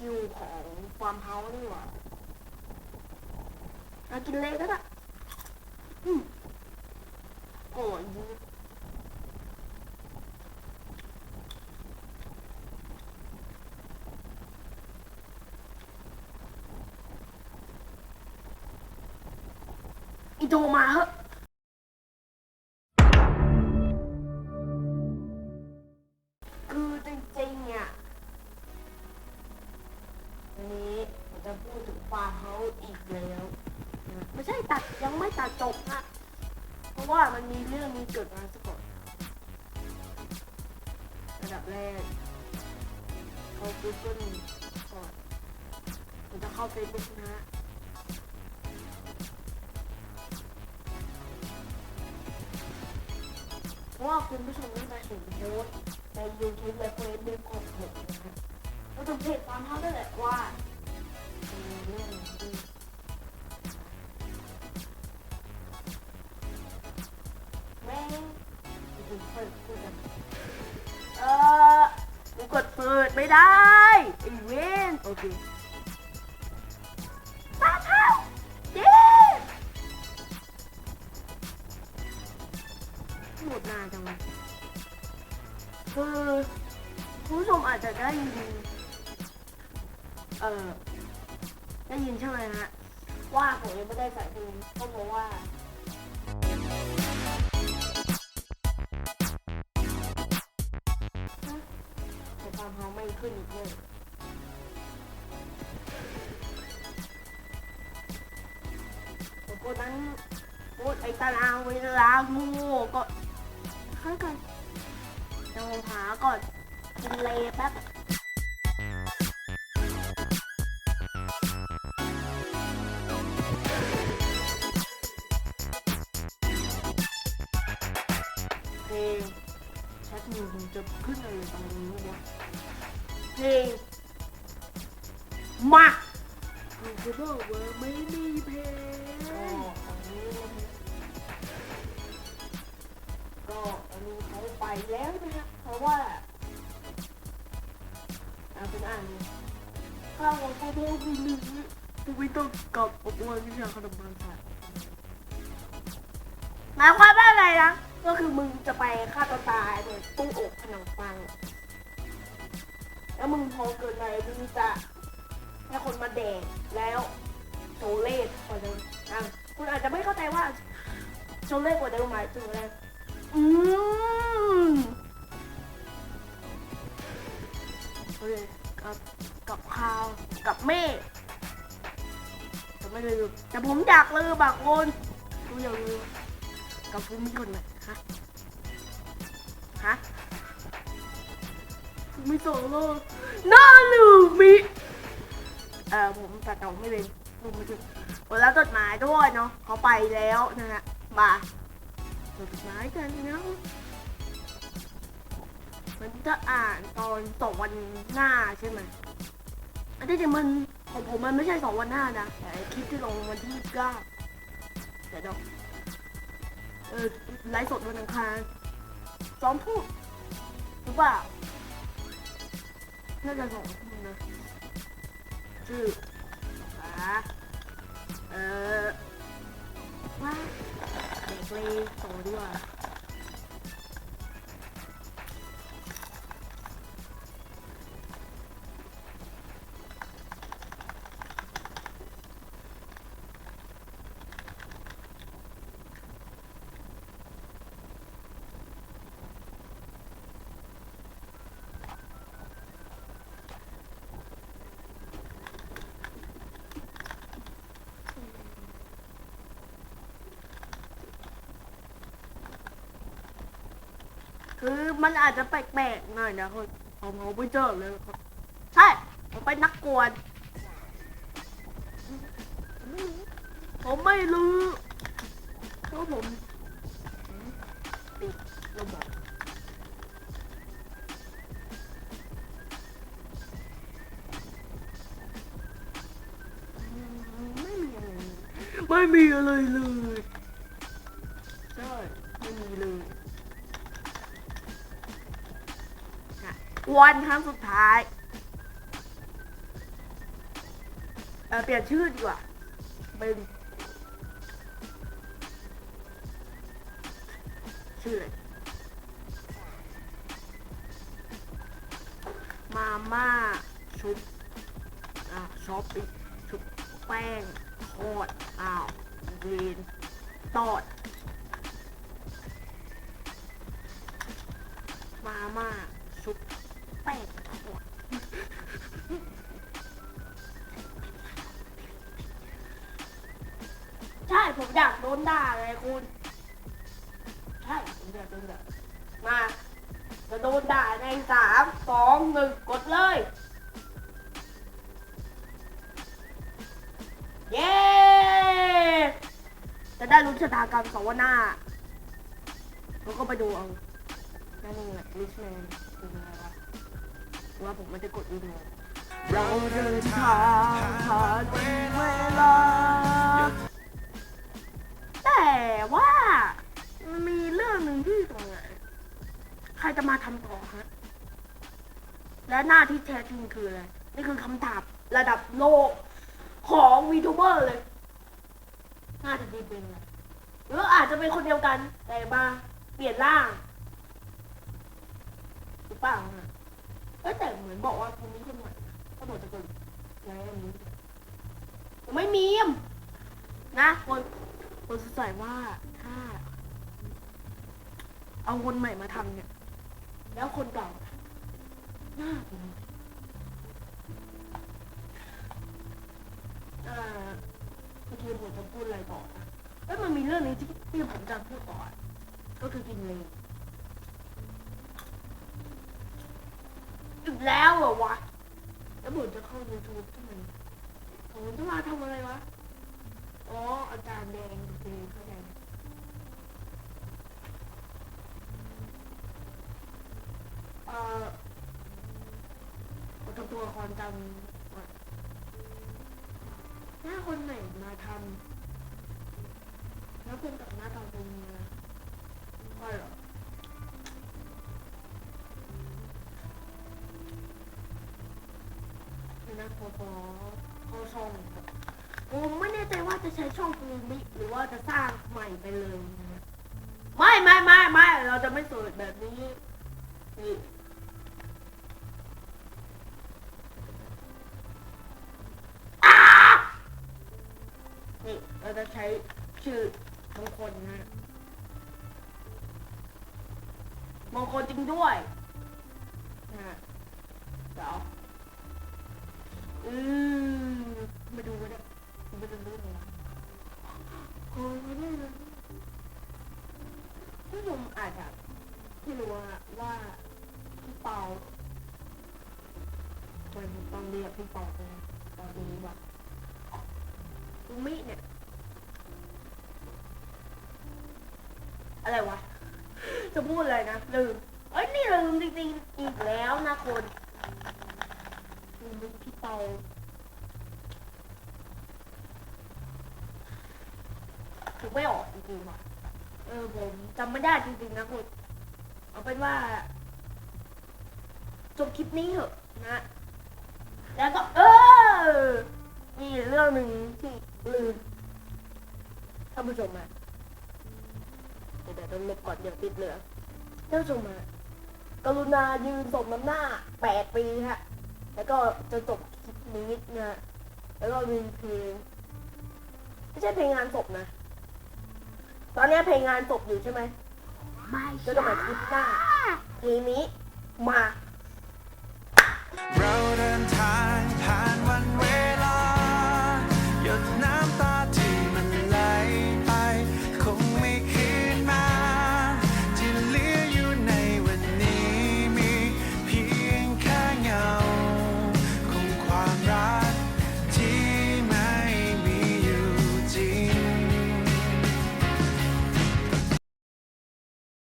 คิวของฟาร์มเฮาส์นี่หว่าเอากินเลยก็ได้อืมอร่อยดีอีโทรมาเหอะ ยังไม่ตัดจบนะเพราะว่ามันมีเรื่องนี้เกิดมาซะก่อนระดับแรกเขา Google ก่อนผมจะเข้า Facebook นะเพราะว่าคุณผู้ชมน่าเห็นโพสต์ใน YouTube และ Facebook ของผมนะครับแล้วผมเพจฟามเฮาได้แหละว่าเรื่อง กูเปิดพูดกันเออกูกดเปิดไม่ได้ไอ้เวนโอเคฟาร์มเฮาส์เย้หมดนานจังวะคือคุณผู้ชมอาจจะได้ยินเออได้ยินใช่ไหมฮะว่าผมยังไม่ได้ใส่เพลงก็เพราะว่า เฮาไม่ขึ้นอีกเลยผมกดนั้นกดไอ้ตารางเวลางูก็ค่อยกันจะหาก่อนกินเลแป๊บ เพลงมาผมจะบอกว่าไม่มีเพลงก็อันนี้นะก็อันนี้เขาไปแล้วนะฮะเพราะว่าอ่านเป็นอ่านเลยข้าวของพ่อพ่อคือหนึ่งคือไม่ต้องกลับอบอวนวิชาขนมปังค่ะหมายความว่าอะไรนะก็คือมึงจะไปฆ่าตัวตายโดยตู้อบขนมปัง แล้วมึงพอเกิดอะไรมึงจะให้คนมาแดกแล้วโซเล่กว่าเดิมอะคุณอาจจะไม่เข้าใจว่าโซเล่กว่าเดิมหมายถึงอะไรอืมโอเคกับกับข้าวกับเมฆจะไม่ลืมแต่ผมอยากลืมบางคนกูอยากลืมกับฟูมิคนไหนฮะฮะ ฟูมิโซโล่น่าลืมมิเอ่อผมตัดต่อไม่เป็นลืมไม่ถึงแล้วจดหมายด้วยเนาะเขาไปแล้วนะฮะบาจดหมายกันนะมันจะอ่านตอนสองวันหน้าใช่ไหมอันที่จริงมันของผมมันไม่ใช่สองวันหน้านะแต่คลิปที่ลงวันที่เก้าเดี๋ยวเดี๋ยวเออไลฟ์สดวันอังคารสองทุ่มหรือเปล่า น่าจะสอ คือมันอาจจะแปลกๆหน่อยนะคนผมเขาไม่เจอเลยครับใช่ผมเป็นนักกวนผมไม่รู้เพราะผมปิดระบบไม่มีอะไรเลย วันครั้งสุดท้าย เออเปลี่ยนชื่อดีกว่าเป็นชื่ออะไรมาม่าชุบอ่าช็อปปิ้งชุบแป้งทอดอ้าวเวนตอด มาม่าชุบ แป้งทอดใช่ผมอยากโดนด่าไงคุณ ใช่ผมอยากโดนด่ามาจะโดนด่าในสามสองหนึ่งกดเลย เย้ จะได้รู้ชะตากรรมสองวันหน้าเราก็ไปดูเอานั่นเองแหละลิชแมนเป็นไงวะ ว่าผมมันจะกดอีเมลเราเดินทางผ่านเวลา แต่ว่ามันมีเรื่องหนึ่งที่ตรงไหนใครจะมาทำต่อฮะ และหน้าที่แท้จริงคืออะไร นี่คือคำถามระดับโลกของวีทูเบอร์เลย น่าจะดีเป็นอะไรหรืออาจจะเป็นคนเดียวกัน แต่มาเปลี่ยนร่างหรือเปล่านะ เอ้ยแต่เหมือนบอกว่าคนนี้คนใหม่นะก็บอกจะเกิดไงอันนี้ผมไม่มีมนะคนคนสงสัยว่าถ้า เอาคนใหม่มาทำเนี่ย แล้วคนเก่าหน้าเป็นไงอ่าเมื่อกี้ผมจะพูดอะไรต่อนะเอ้ยมันมีเรื่องนี้ที่ที่ผมจำพูดก่อน ก็คือกินเลย อีกแล้วเหรอวะ แล้วผมจะเข้า YouTube ทำไมผมจะมาทำอะไรวะ อ๋อ อาจารย์แดงโอเข้าใจเอ่อผมทำตัวละครจำหน้าคนไหนมาทำแล้วเป็นกับหน้าตาเป็นยังไงก็เหรอ พอพอเข้าช่องครับผมไม่แน่ใจว่าจะใช้ช่องปูมิหรือว่าจะสร้างใหม่ไปเลยนะไม่ไม่ไม่ไม่เราจะไม่สิร์ชแบบนี้นี่นี่เราจะใช้ชื่อมงคลนะฮะมงคลจริงด้วยนะเดี๋ยว อืมมาดูกันเนี่ยมาดูเรื่องอะไรโอ้ยไม่ได้เลยผู้ชมอาจจะไม่รู้ว่าว่าพี่เปาทำไมผมต้องเรียกพี่เปาไปตอนนี้แบบลุงมิเนี่ย อะไรวะ จะพูดอะไรนะลืมเอ้ยนี่ลืมจริงๆอีกแล้วนะคน ลุงมิพี่เปาถึงไม่ออกจริงๆว่ะเออผมจำไม่ได้จริงๆนะคุณเอาเป็นว่า จบคลิปนี้เถอะนะ แล้วก็ เออมีเรื่องหนึ่งที่ลืมท่านผู้ชมมาเดี๋ยวเดี๋ยวต้องลบก่อนเดี๋ยวติดเหลือท่านผู้ชมมากรุณายืนสมน้ำหน้าแปดปีฮะ แล้วก็จะจบคลิปนี้นะแล้วก็มีเพลงไม่ใช่เพลงงานศพนะ ตอนนี้เพลงงานศพอยู่ใช่ไหมไม่ก็จะมาคลิปหน้าเพลงนี้มา เราเดินทางผ่านวันเวลาหยุด